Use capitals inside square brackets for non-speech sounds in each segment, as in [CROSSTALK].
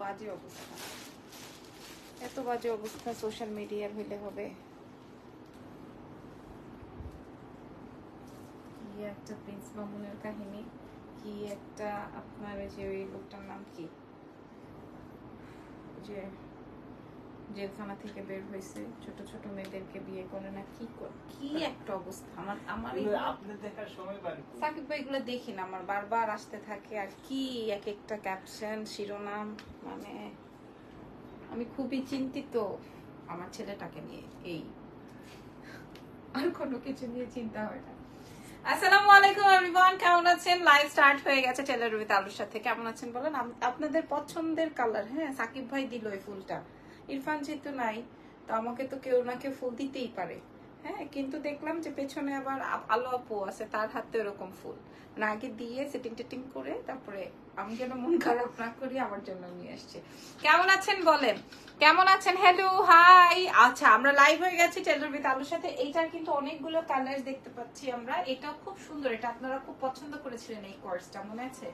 বাজে অবস্থা। এত বাজে অবস্থা সোশ্যাল মিডিয়ার হইলে হবে। কি একটা প্রিন্স মামুনের কাহিনী? কি একটা আপনার যে ওই লোকটার নাম কি? যে জেলখানা থেকে বের হয়েছে ছোট ছোট মেয়েদেরকে বিয়ে করে না কি কি একটা অবস্থা? আমার আমার সাকিব ভাই এগুলো দেখি না আমার বারবার আসতে থাকে আর কি এক একটা ক্যাপশন শিরোনাম মানে আমি খুবই চিন্তিত আমার ছেলেটাকে নিয়ে এই। আর কোনো কিছু নিয়ে চিন্তা হয় না। আসসালামু আলাইকুম এভরিওয়ান কেমন আছেন? লাইভ স্টার্ট হয়ে গেছে টেলার রুবিত আলুর সাথে। কেমন আছেন বলেন? আপনাদের পছন্দের কালার হ্যাঁ সাকিব ভাই দিল এই ফুলটা। ইরফান যেহেতু নাই, তো আমাকে তো কেউ না কেউ ফুল দিতেই পারে। হ্যাঁ কিন্তু দেখলাম যে পেছনে আবার আলো আপু আছে, তার হাতে ওরকম ফুল। মানে আগে দিয়ে সেটিং টেটিং করে তারপরে আমি যেন মন খারাপ না করি, আমার জন্য নিয়ে আসছে। কেমন আছেন বলেন? কেমন আছেন? হ্যালো হাই আচ্ছা আমরা লাইভ হয়ে গেছি টেলর বিথ আলুর সাথে। এইটার কিন্তু অনেকগুলো কালার দেখতে পাচ্ছি আমরা। এটা খুব সুন্দর, এটা আপনারা খুব পছন্দ করেছিলেন এই কোর্সটা মনে আছে?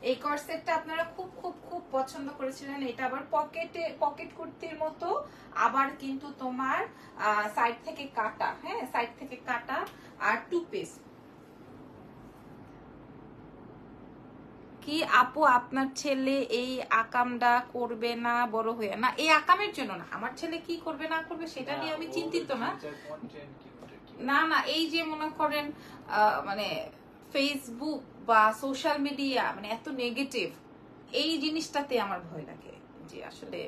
এই কর্সেটটা আপনারা খুব খুব খুব পছন্দ করেছিলেন। এটা আবার পকেটে পকেট কুর্তির মতো আবার কিন্তু তোমার সাইড থেকে কাটা হ্যাঁ সাইড থেকে কাটা আর টু পিস কি আপু আপনার ছেলে এই আকামটা করবে না বড় হয়ে না? এই আকামের জন্য না আমার ছেলে কি করবে না করবে সেটা নিয়ে আমি চিন্তিত না। না না এই যে মনে করেন আহ, মানে ফেসবুক বা সোশ্যাল মিডিয়া মানে এত নেগেটিভ এই জিনিসটাতে আমার ভয় লাগে যে আসলে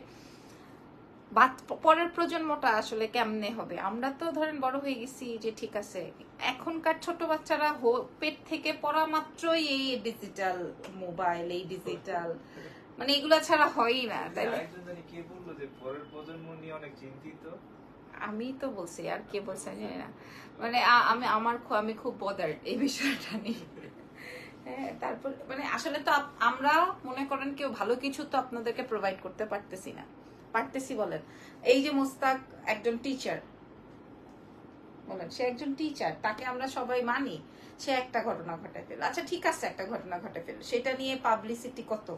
বাত- পরের প্রজন্মটা আসলে কেমনে হবে? আমরা তো ধরেন বড় হয়ে গেছি যে ঠিক আছে এখনকার ছোট বাচ্চারা পেট থেকে পড়া মাত্রই এই ডিজিটাল মোবাইল এই ডিজিটাল মানে এগুলা ছাড়া হয়ই না তাই না? কে বলল যে পরের প্রজন্ম নিয়ে অনেক চিন্তিত? আমি তো বলছি আর কে বলছে জানি না। মানে আমি আমার আমি খুব বদার এই বিষয়টা নিয়ে। তারপর মানে আসলে তো আমরা মনে করেন কেউ ভালো কিছু তো আপনাদেরকে প্রোভাইড করতে পারতেছি না। পারতেছি বলেন। এই যে মোস্তাক একজন টিচার বলেন, সে একজন টিচার তাকে আমরা সবাই মানি, সে একটা ঘটনা ঘটায় ফেল আচ্ছা ঠিক আছে, একটা ঘটনা ঘটে ফেল সেটা নিয়ে পাবলিসিটি কত?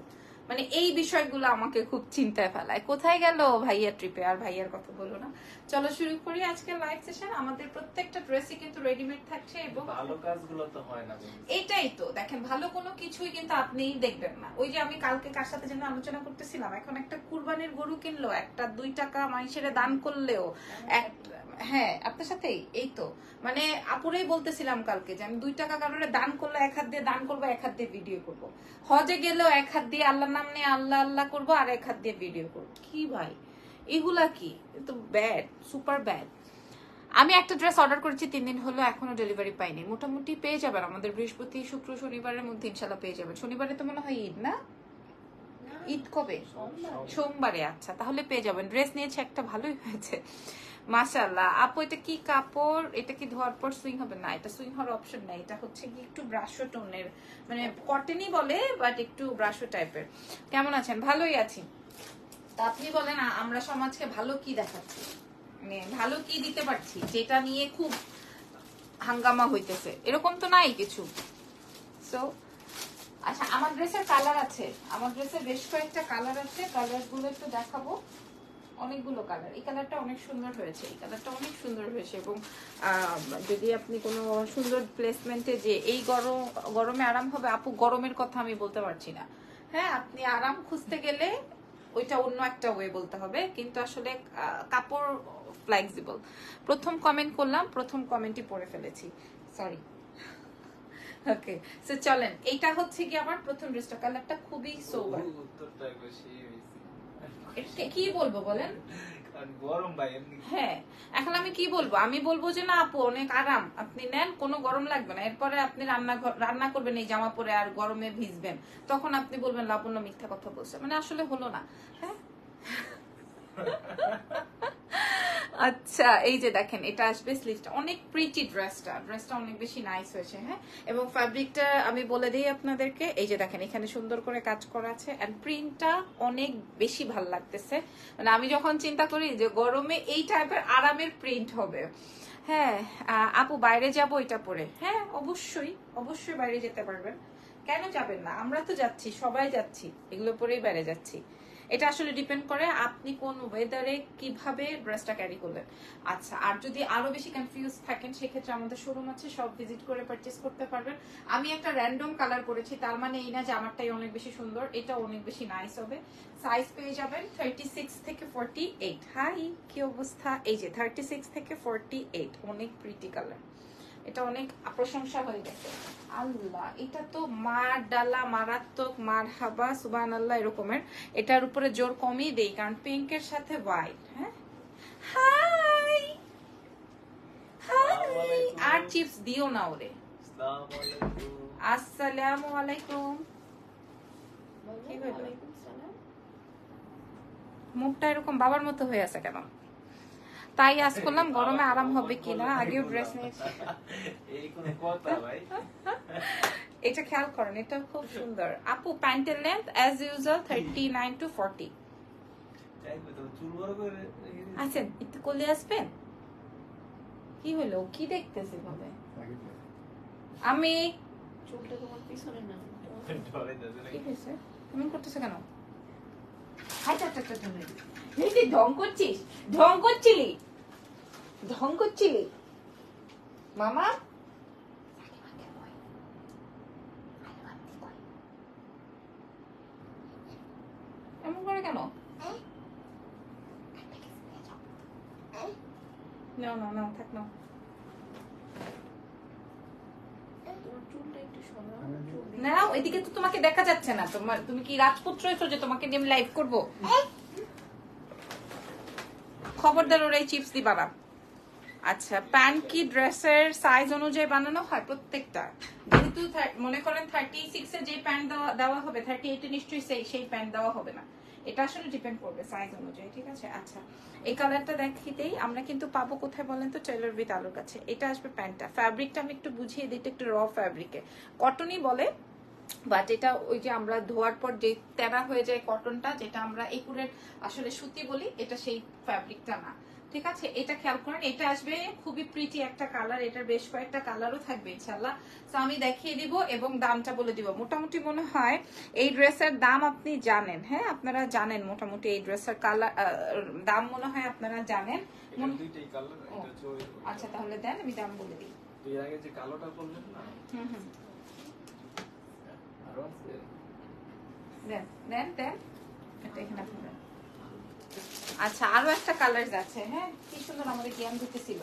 মানে এই বিষয়গুলো আমাকে খুব চিন্তায় ফেলায়। কোথায় গেল ভাইয়া ট্রিপে আর ভাইয়ার কথা বলো না। চলো শুরু করি আজকে লাইভ সেশন আমাদের প্রত্যেকটা ড্রেসই কিন্তু রেডিমেড থাকছে এবং ভালো কাজগুলো তো হয় না এটাই তো। দেখেন ভালো কোনো কিছুই কিন্তু আপনি দেখবেন না। ওই যে আমি কালকে কার সাথে যেন আলোচনা করতেছিলাম এখন একটা কুরবানির গরু কিনলো একটা দুই টাকা মানুষের দান করলেও এক হ্যাঁ আপনার সাথেই এই তো। মানে আপুরেই বলতেছিলাম কালকে যে আমি দুই টাকা কারণে দান করলে এক হাত দিয়ে দান করব এক হাত দিয়ে ভিডিও করব। হজে গেলেও এক হাত দিয়ে আল্লাহর নাম নিয়ে আল্লাহ আল্লাহ করব আর এক হাত দিয়ে ভিডিও করব। কি ভাই? এগুলা কি? তো ব্যাড সুপার ব্যাড আমি একটা ড্রেস অর্ডার করেছি তিন দিন হলো এখনও ডেলিভারি পাইনি। মোটামুটি পেয়ে যাবেন। আমাদের বৃহস্পতি শুক্র শনিবারের মধ্যে ইনশাল্লাহ পেয়ে যাবেন। শনিবারে তো মনে হয় ঈদ না? ঈদ কবে? সোমবারে। আচ্ছা তাহলে পেয়ে যাবেন। ড্রেস নিয়েছে একটা ভালোই হয়েছে। মাশাল্লাহ আপু, এটা কি কাপড়? এটা কি ধোয়ার পর সুইং হবে? না, এটা সুইং হওয়ার অপশন নাই। এটা হচ্ছে কি একটু ব্রাশো টোনের মানে কটনই বলে বাট একটু ব্রাশো টাইপের। কেমন আছেন? ভালোই আছি। তা আপনি বলেন আমরা সমাজকে ভালো কি দেখাচ্ছি? মানে ভালো কি দিতে পারছি? যেটা নিয়ে খুব হাঙ্গামা হইতেছে। এরকম তো নাই কিছু। সো আচ্ছা আমার ড্রেসের কালার আছে। আমার ড্রেসের বেশ কয়েকটা কালার আছে। কালারগুলো একটু দেখাবো। অনেকগুলো কালার এই কালারটা অনেক সুন্দর হয়েছে। এই কালারটা অনেক সুন্দর হয়েছে এবং যদি আপনি কোনো সুন্দর প্লেসমেন্টে যে এই গরম গরমে আরাম হবে, আপু, গরমের কথা আমি বলতে পারছি না। হ্যাঁ আপনি আরাম খুঁজতে গেলে ওইটা অন্য একটা ওয়ে বলতে হবে। কিন্তু আসলে কাপড় ফ্লেক্সিবল প্রথম কমেন্ট করলাম, প্রথম কমেন্টই পড়ে ফেলেছি। সরি ওকে সো চলেন। এইটা হচ্ছে কি আমার প্রথম ড্রেসটা কালারটা খুবই সোবার উত্তরটা হয়েছে। কি বলব বলেন? গরম ভাই হ্যাঁ এখন আমি কি বলব? আমি বলব যে না আপু অনেক আরাম। আপনি নেন কোনো গরম লাগবে না। এরপরে আপনি রান্না রান্না করবেন এই জামা পরে আর গরমে ভিজবেন। তখন আপনি বলবেন লাবণ্য মিথ্যা কথা বলছে। মানে আসলে হলো না হ্যাঁ? [LAUGHS] আচ্ছা এই যে দেখেন, এটা আসবে স্লিভটা অনেক প্রিটি ড্রেসটা ড্রেসটা অনেক বেশি নাইস হয়েছে হ্যাঁ? এবং ফ্যাব্রিকটা আমি বলে দিই আপনাদেরকে, এই যে দেখেন, এখানে সুন্দর করে কাজ করা আছে। এন্ড প্রিন্টটা অনেক বেশি ভালো লাগতেছে। মানে আমি যখন চিন্তা করি যে গরমে এই টাইপের আরামের প্রিন্ট হবে। হ্যাঁ আপু, বাইরে যাব এটা পরে? হ্যাঁ অবশ্যই অবশ্যই বাইরে যেতে পারবেন। কেন যাবেন না? আমরা তো যাচ্ছি, সবাই যাচ্ছি। এগুলো পরেই বাইরে যাচ্ছি। এটা আসলে ডিপেন্ড করে আপনি কোন ওয়েদারে কীভাবে ড্রেসটা ক্যারি করলেন। আচ্ছা আর যদি আরও বেশি কনফিউজ থাকেন, সেক্ষেত্রে আমাদের শোরুম আছে, সব ভিজিট করে পারচেস করতে পারবেন। আমি একটা র্যান্ডম কালার করেছি তার মানে এই না যে আমারটাই অনেক বেশি সুন্দর এটা অনেক বেশি নাইস হবে। সাইজ পেয়ে যাবেন থার্টি সিক্স থেকে ফোরটি এইট হাই, কি অবস্থা? এই যে থার্টি সিক্স থেকে ফোরটি এইট অনেক প্রিটি কালার এটা অনেক প্রশংসা হয়ে গেছে। আল্লাহ এটা তো মার ডালা মারাত্মক মার হাবা সুবান আল্লাহ এরকমের। এটার উপরে জোর কমই দেই কারণ পিঙ্কের সাথে হোয়াইট হ্যাঁ? হাই হাই আর চিপস দিও না ওরে। আসসালামু আলাইকুম। কি হলো? মুখটা এরকম বাবার মতো হয়ে আছে কেন? তাই আজ করলাম গরমে আরাম হবে কিনা আগেও ড্রেস নিয়েছি। এই কোন কথা ভাই। এটা খেয়াল করেন এটা খুব সুন্দর। আপু প্যান্টের length as usual thirty nine to forty. আছেন একটু কোলে আসবেন? কি হলো? কি দেখতেছে ভাবে আমি চুলটা তোমার পিছনে না কি হয়েছে? এমন করতেছে কেন? হাই এই যে ঢং করছিস ঢং করছিলি। ঢং করছিলি মামা এমন করে কেন না না না থাক না তোমার চুলটা একটু সরা চুল দিয়ে- না ওইদিকে তো তোমাকে দেখা যাচ্ছে না। তোমার তুমি কি রাজপুত্র হয়েছো যে তোমাকে নিয়ে লাইভ করব? খবরদার ওরাই চিপস দি বাবা। আচ্ছা প্যান্ট কি ড্রেসের সাইজ অনুযায়ী বানানো হয় প্রত্যেকটা? যেহেতু মনে করেন থার্টি সিক্স যে প্যান্ট দেওয়া দেওয়া হবে থার্টি এইটে নিশ্চয়ই সেই সেই প্যান্ট দেওয়া হবে না। এটা আসলে ডিপেন্ড করবে সাইজ অনুযায়ী, ঠিক আছে? আচ্ছা এই কালারটা দেখিতেই আমরা কিন্তু পাবো কোথায় বলেন তো? টেলর উইথ আলোর কাছে। এটা আসবে প্যান্টটা। ফ্যাব্রিকটা আমি একটু বুঝিয়ে দিই একটু র ফ্যাব্রিকে কটনই বলে বাট এটা ওই যে আমরা ধোয়ার পর যে তেরা হয়ে যায় কটনটা যেটা আমরা একুরের আসলে সুতি বলি, এটা সেই ফ্যাব্রিকটা না। ঠিক আছে এটা খেয়াল করেন এটা আসবে খুবই প্রিটি একটা কালার এটার বেশ কয়েকটা কালারও থাকবে ইনশাল্লাহ তো আমি দেখিয়ে দিব এবং দামটা বলে দিব। মোটামুটি মনে হয় এই ড্রেসের দাম আপনি জানেন হ্যাঁ? আপনারা জানেন মোটামুটি এই ড্রেসের কালার দাম মনে হয় আপনারা জানেন। আচ্ছা তাহলে দেন আমি দাম বলে দিই। আগে যে কালোটা করলেন না? হুম হুম। দেন দেন দেন। এটা এখানে আপনি দেন। আচ্ছা আরও একটা কালার আছে হ্যাঁ? কি সুন্দর আমাদের জ্ঞান দিতেছিল।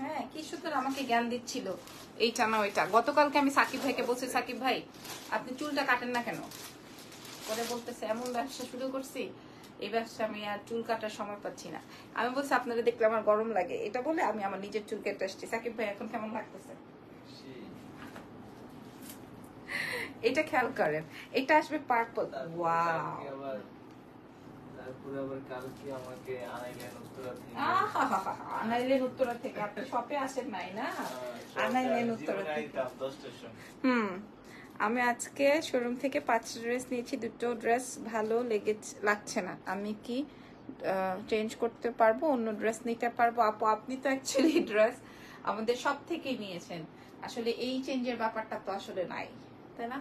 হ্যাঁ কি সুন্দর আমাকে জ্ঞান দিচ্ছিল। এইটা না ওইটা গতকালকে আমি সাকিব ভাইকে বলছি সাকিব ভাই আপনি চুলটা কাটেন না কেন? পরে বলতেছে এমন ব্যবসা শুরু করছি এই ব্যবসা আমি আর চুল কাটার সময় পাচ্ছি না। আমি বলছি আপনারা দেখলে আমার গরম লাগে। এটা বলে আমি আমার নিজের চুল কেটে আসছি। সাকিব ভাই এখন কেমন লাগতেছে? এটা খেয়াল করেন এটা আসবে পার্পল ওয়াও তারপরে আবার কালকে আমাকে আনাইলেন উত্তরা থেকে। আনাইলেন উত্তরা থেকে। আপনি শপে আসেন নাই না? আনাইলেন উত্তরা থেকে। হুম আমি আজকে শোরুম থেকে পাঁচ ড্রেস নিয়েছি। দুটো ড্রেস ভালো লেগে লাগছে না। আমি কি চেঞ্জ করতে পারব অন্য ড্রেস নিতে পারব? আপু আপনি তো অ্যাকচুয়ালি [LAUGHS] ড্রেস আমাদের সব থেকেই নিয়েছেন। আসলে এই চেঞ্জের ব্যাপারটা তো আসলে নাই তাই না?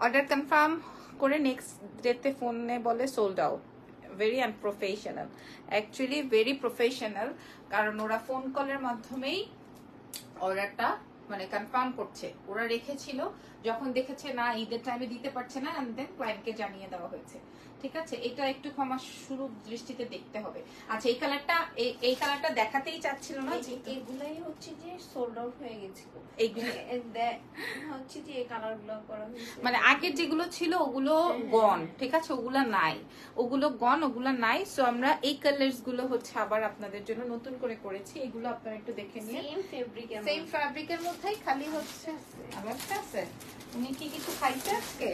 অর্ডার কনফার্ম করে নেক্সট ডেতে ফোনে বলে sold out very unprofessional actually very professional কারণ ওরা ফোন কলের মাধ্যমেই অর্ডারটা মানে কনফার্ম করছে। ওরা রেখেছিল যখন দেখেছে না ঈদের টাইমে দিতে পারছে না দেন ক্লায়েন্টকে জানিয়ে দেওয়া হয়েছে। ঠিক আছে? এটা একটু ক্ষমা শুরু দৃষ্টিতে দেখতে হবে। আচ্ছা এই কালারটা এই- কালারটা দেখাতেই চাচ্ছিল না এগুলাই হচ্ছে যে সোল্ড আউট হয়ে গেছিল। এইগুলো হচ্ছে যে এই কালার করা মানে আগের যেগুলো ছিল ওগুলো গন ঠিক আছে? ওগুলা নাই। ওগুলো গন ওগুলো নাই। সো আমরা এই কালার্সগুলো হচ্ছে আবার আপনাদের জন্য নতুন করে করেছি। এগুলো আপনারা একটু দেখে নিয়ে সেম ফেব্রিকের সেম ফ্যাব্রিকের মধ্যেই খালি হচ্ছে। আবার আছে উনি কি কিছু খাইছে আজকে?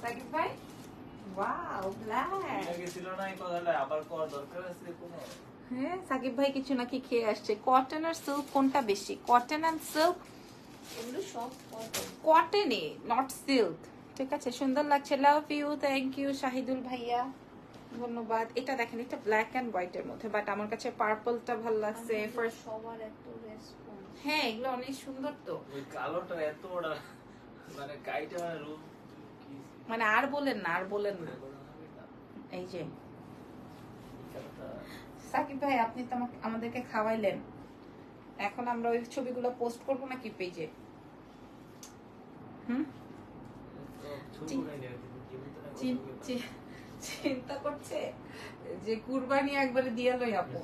সাকিব ভাই? ওয়াও ব্ল্যাক ছিল না এই কথাটা? আবার করা দরকার আছে কোনো? হ্যাঁ সাকিব ভাই কিছু নাকি খেয়ে আসছে। কটন আর সিল্ক কোনটা বেশি? কটন অ্যান্ড সিল্ক এগুলো সব কটন কটনে নট সিল্ক ঠিক আছে? সুন্দর লাগছে। Love you thank you Shahidul ভাইয়া। ধন্যবাদ। এটা দেখেন এটা ব্ল্যাক অ্যান্ড হোয়াইটের মধ্যে বাট আমার কাছে পার্পলটা ভালো লাগছে ফার্স্ট সবার এত রেসপন্স হ্যাঁ এগুলো অনেক সুন্দর তো। ওই কালোটা এত ওটা মানে কাইটা মানে রূপ মানে আর বলেন না আর বলেন না। এই যে। সাকিব ভাই আপনি তো আমাদেরকে খাওয়াইলেন। এখন আমরা ওই ছবিগুলো পোস্ট করব নাকি পেজে হুম? চিন্তা করছে যে কুরবানি একবারে দিয়ে লই আপু।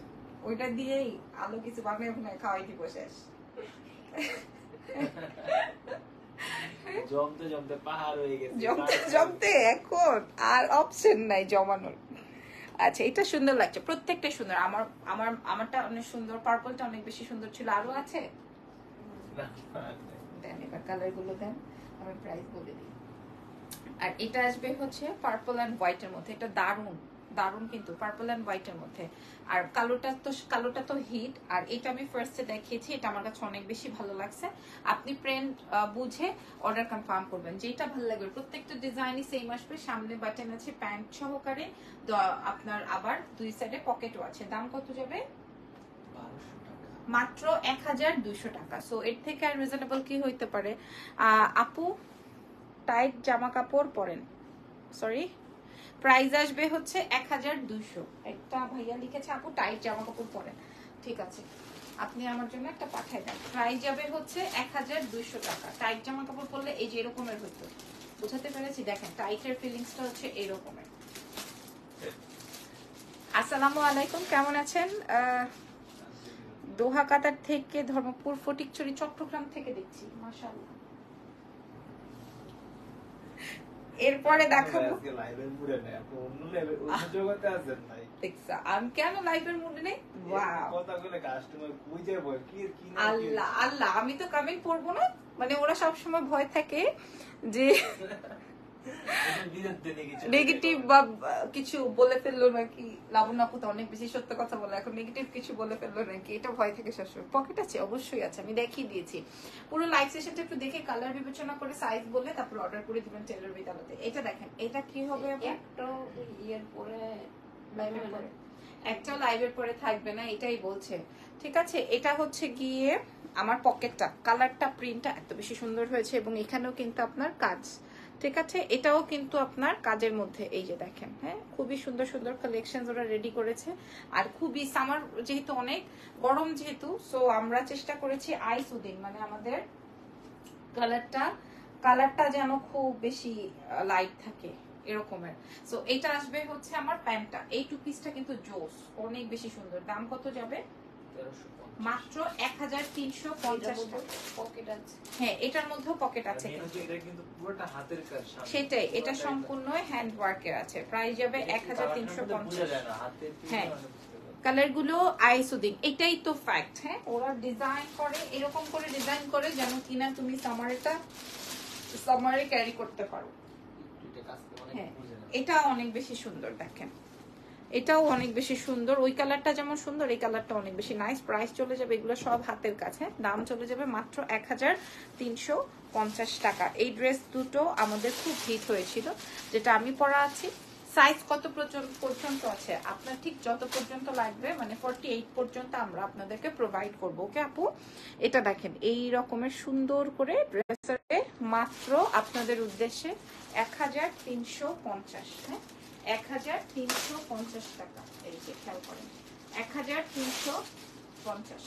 ওইটা দিয়েই আলো কিছু বানিয়ে বানিয়ে খাওয়াই দিব শেষ। জমতে জমতে পাহাড় হয়ে গেছে। জমতে জমতে এখন আর অপশন নাই জমানোর। আচ্ছা এটা সুন্দর লাগছে প্রত্যেকটা সুন্দর। আমার আমার আমারটা অনেক সুন্দর পার্পলটা অনেক বেশি সুন্দর ছিল। আরও আছে? দেন এবার কালারগুলো দেন আমি প্রাইস বলে দিই। আর এটা আসবে হচ্ছে পার্পল অ্যান্ড হোয়াইটের মধ্যে। এটা দারুণ দারুণ কিন্তু পার্পল অ্যান্ড হোয়াইটের মধ্যে। আর কালোটা তো কালোটা তো হিট আর এটা আমি ফার্স্টে দেখিয়েছি এটা আমার কাছে অনেক বেশি ভালো লাগছে। আপনি প্রিন্ট বুঝে অর্ডার কনফার্ম করবেন। যেটা ভালো লাগবে প্রত্যেকটা ডিজাইনই সেম আসবে। সামনে বাটন আছে প্যান্ট সহকারে আপনার আবার দুই সাইডে পকেটও আছে। দাম কত যাবে? মাত্র এক হাজার দুইশো টাকা। সো এর থেকে আর রিজনেবল কি হইতে পারে? আহ, আপু? টাইট জামা কাপড় পরেন। সরি প্রাইস আসবে হচ্ছে এক হাজার দুইশো। একটা ভাইয়া লিখেছে, আপু, টাইট জামা কাপড় পরেন। ঠিক আছে। আপনি আমার জন্য একটা পাঠাই দেন। প্রাইস যাবে হচ্ছে এক হাজার দুইশো টাকা। টাইট জামা কাপড় পরলে এই যে এরকমের হইতো। বোঝাতে পেরেছি? দেখেন, টাইটের ফিলিংসটা হচ্ছে এরকমের। আসসালামু আলাইকুম, কেমন আছেন? দোহা কাতার থেকে ধর্মপুর ফটিকছড়ি, চট্টগ্রাম থেকে দেখছি, মাশাআল্লাহ এরপরে দেখাবো আজকে লাইভের মুডে নেই আপনি অন্য লেভেল অন্য জগতে আছেন ভাই। দেখাবো আমি কেন লাইফের মুডে নেই? আল্লাহ আল্লাহ আমি তো কামেন্ট পড়ব না? মানে ওরা সবসময় ভয় থাকে যে [LAUGHS] নেগেটিভ বা কিছু বলে ফেলল নাকি? লাবণ্য আপু তো অনেক বেশি সত্য কথা বলে। এখন নেগেটিভ কিছু বলে ফেলল নাকি? এটা ভয় থেকে সবসময় পকেট আছে অবশ্যই আছে। আমি দেখিয়ে দিয়েছি। পুরো লাইভ সেশনটা একটু দেখে কালার বিবেচনা করে সাইজ বলে তারপর অর্ডার করে দিবেন টেলার বিদ্যালয়তে এটা দেখেন এটা কি হবে একটা ইয়ের পরে লাইভের পরে। একটাও লাইভের পরে থাকবে না এটাই বলছে। ঠিক আছে এটা হচ্ছে গিয়ে আমার পকেটটা কালারটা প্রিন্টটা এত বেশি সুন্দর হয়েছে এবং এখানেও কিন্তু আপনার কাজ। ঠিক আছে? এটাও কিন্তু আপনার কাজের মধ্যে এই যে দেখেন হ্যাঁ? খুবই সুন্দর সুন্দর কালেকশন ওরা রেডি করেছে। আর খুবই সামার যেহেতু অনেক, গরম যেহেতু সো আমরা চেষ্টা করেছি আইস উদিন মানে আমাদের কালারটা কালারটা যেন খুব বেশি লাইট থাকে, এরকমের। সো এটা আসবে হচ্ছে আমার প্যান্টটা। এই টু পিসটা কিন্তু জোস, অনেক বেশি সুন্দর। দাম কত যাবে? 1350 মাত্র এক হাজার তিনশো পঞ্চাশ পকেট আছে হ্যাঁ এটার মধ্যেও পকেট আছে মেন হচ্ছে এটা কিন্তু পুরোটা হাতের কাজ সামনে। সেটাই এটা সম্পূর্ণ হ্যান্ড ওয়ার্কের আছে প্রাইস যাবে এক হাজার তিনশো পঞ্চাশ হ্যাঁ। মানে বুঝতে পারবে। কালারগুলো আইসুদিং এটাই তো ফ্যাক্ট হ্যাঁ ওরা ডিজাইন করে এরকম করে ডিজাইন করে যেন কিনা তুমি সামারটা সামারে ক্যারি করতে পারো হ্যাঁ। এটা অনেক বেশি সুন্দর দেখেন এটাও অনেক বেশি সুন্দর। ওই কালারটা যেমন সুন্দর, এই কালারটা অনেক বেশি নাইস প্রাইস চলে যাবে এগুলো সব হাতের কাছে। দাম চলে যাবে মাত্র এক হাজার তিনশো পঞ্চাশ টাকা। এই ড্রেস দুটো আমাদের খুব হিট হয়েছিল, যেটা আমি পরা আছি। সাইজ কত পর্যন্ত আছে? আপনার ঠিক যত পর্যন্ত লাগবে মানে ফর্টি এইট পর্যন্ত আমরা আপনাদেরকে প্রোভাইড করব। ওকে আপু? এটা দেখেন, এই রকমের সুন্দর করে ড্রেসে মাত্র আপনাদের উদ্দেশ্যে এক হাজার তিনশো পঞ্চাশ হ্যাঁ? এক হাজার তিনশো পঞ্চাশ টাকা। এই যে খেয়াল করেন, এক হাজার তিনশো পঞ্চাশ।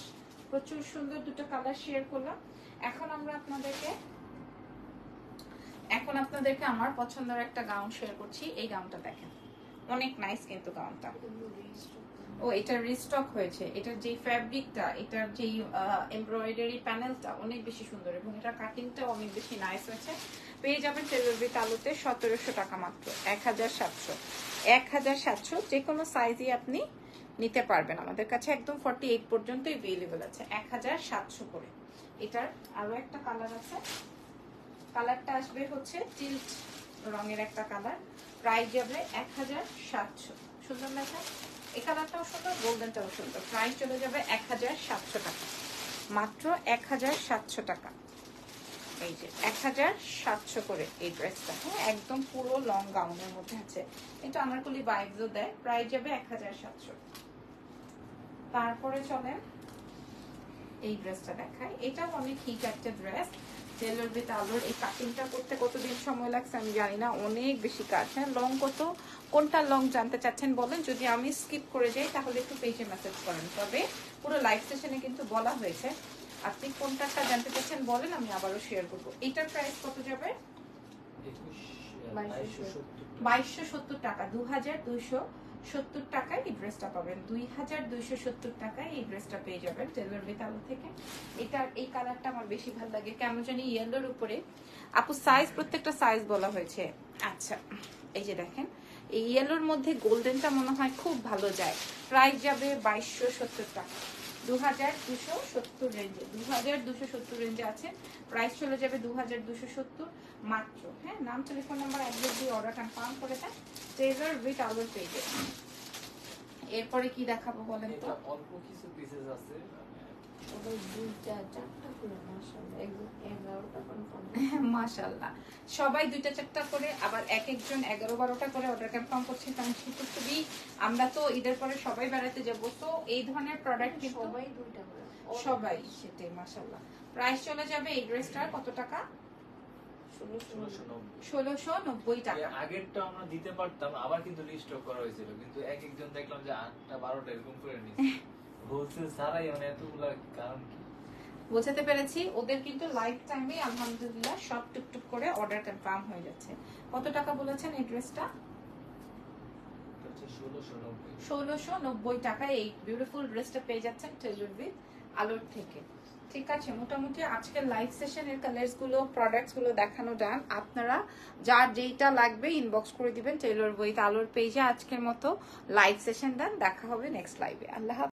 প্রচুর সুন্দর দুটো কালার শেয়ার করলাম। এখন আমরা আপনাদেরকে, এখন আপনাদেরকে আমার পছন্দের একটা গাউন শেয়ার করছি। এই গাউনটা দেখেন, অনেক নাইস কিন্তু গাউনটা ও, এটা রিস্টক হয়েছে। এটার যে ফ্যাব্রিকটা এটার যে এমব্রয়ডারি প্যানেলটা অনেক বেশি সুন্দর এবং এটার কাটিংটা অনেক বেশি নাইস হয়েছে। পেয়ে যাবেন টেলরবি তালুতে সতেরোশো টাকা মাত্র এক হাজার সাতশো। এক হাজার সাতশো যে কোনো সাইজই আপনি নিতে পারবেন। আমাদের কাছে একদম ফর্টি এইট পর্যন্ত এভেলেবেল আছে এক হাজার সাতশো করে। এটার আরও একটা কালার আছে। কালারটা আসবে হচ্ছে চিল্ট রঙের একটা কালার প্রাইস যাবে এক হাজার সাতশো। সুন্দর দেখা এই কালারটাও সুন্দর গোল্ডেনটাও সুন্দর। প্রাইস চলে যাবে এক হাজার সাতশো টাকা। মাত্র এক হাজার সাতশো টাকা। এই যে এক হাজার সাতশো করে এই ড্রেসটা হ্যাঁ একদম পুরো লং গাউনের মধ্যে আছে। এটা আনারকলি বাইবসও দেয়, প্রাইস যাবে এক হাজার সাতশো। তারপরে এই ড্রেসটা এটাও অনেক হিট একটা ড্রেস আলোর। এই কাটিংটা করতে কতদিন সময় লাগছে আমি জানি না, অনেক বেশি কাজ। হ্যাঁ লং কত, কোনটা লং জানতে চাচ্ছেন বলেন, যদি আমি স্কিপ করে যাই তাহলে একটু পেজে মেসেজ করেন। তবে পুরো লাইভ সেশনে কিন্তু বলা হয়েছে আপনি কোনটাটা জানতে চাচ্ছেন বলেন, আমি আবারও শেয়ার করব। এটার প্রাইস কত যাবে? বাইশশো সত্তর টাকা। দু হাজার দুইশো সত্তর টাকায় এই ড্রেসটা পাবেন। দুই হাজার দুইশো সত্তর টাকায় এই ড্রেসটা পেয়ে যাবেন টেলর আলো থেকে। এটার, এই কালারটা আমার বেশি ভালো লাগে। কেন জানি ইয়েলোর উপরে। আপু সাইজ প্রত্যেকটা সাইজ বলা হয়েছে। আচ্ছা এই যে দেখেন, এই ইয়েলোর মধ্যে গোল্ডেনটা মনে হয় খুব ভালো যায়। প্রাইস যাবে বাইশশো সত্তর টাকা। দু হাজার দুশো সত্তর রেঞ্জে দু হাজার দুশো সত্তর রেঞ্জে আছে। প্রাইস চলে যাবে দু হাজার দুশো সত্তর মাত্র। হ্যাঁ নাম টেলিফোন নাম্বার অ্যাড্রেস দিয়ে অর্ডার কনফার্ম করে দেন। ট্রেজার উইথ আলোর পেজে এরপরে কি দেখাবো বলেন তো? অল্প কিছু পিসেস আছে। মাশাল্লাহ [LAUGHS] সবাই দুইটা চারটা করে আবার এক একজন এগারো বারোটা করে অর্ডার কনফার্ম করছে কারণ শীত খুবই আমরা তো ঈদের পরে সবাই বেড়াতে যাব তো এই ধরনের প্রোডাক্ট সবাই দুইটা সবাই সেটাই মাশাল্লাহ প্রাইস চলে যাবে এই ড্রেসটার কত টাকা? ষোলো ষোলো ষোলোশো নব্বই। ষোলোশো নব্বই টাকা। আগেরটা আমরা দিতে পারতাম আবার কিন্তু রিস্টক করা হয়েছিল কিন্তু এক একজন দেখলাম যে আটটা বারোটা এরকম করে নিচ্ছে। [LAUGHS] মানে বোঝাতে পেরেছি ওদের কিন্তু লাইফ টাইমে আলহামদুলিল্লাহ সব টুকটুক করে অর্ডার কনফার্ম হয়ে যাচ্ছে। কত টাকা বলেছেন এই ড্রেসটা ষোলোশো নব্বই। টাকায় এই বিউটিফুল ড্রেসটা পেয়ে যাচ্ছেন উইথ আলোর থেকে। ঠিক আছে মোটামুটি আজকের লাইভ সেশনের কালার্সগুলো প্রোডাক্টসগুলো দেখানো ডান আপনারা যার যেইটা লাগবে ইনবক্স করে দিবেন টেলর উইথ আলোর পেজে আজকের মতো লাইভ সেশন ডান দেখা হবে নেক্সট লাইভে আল্লাহ।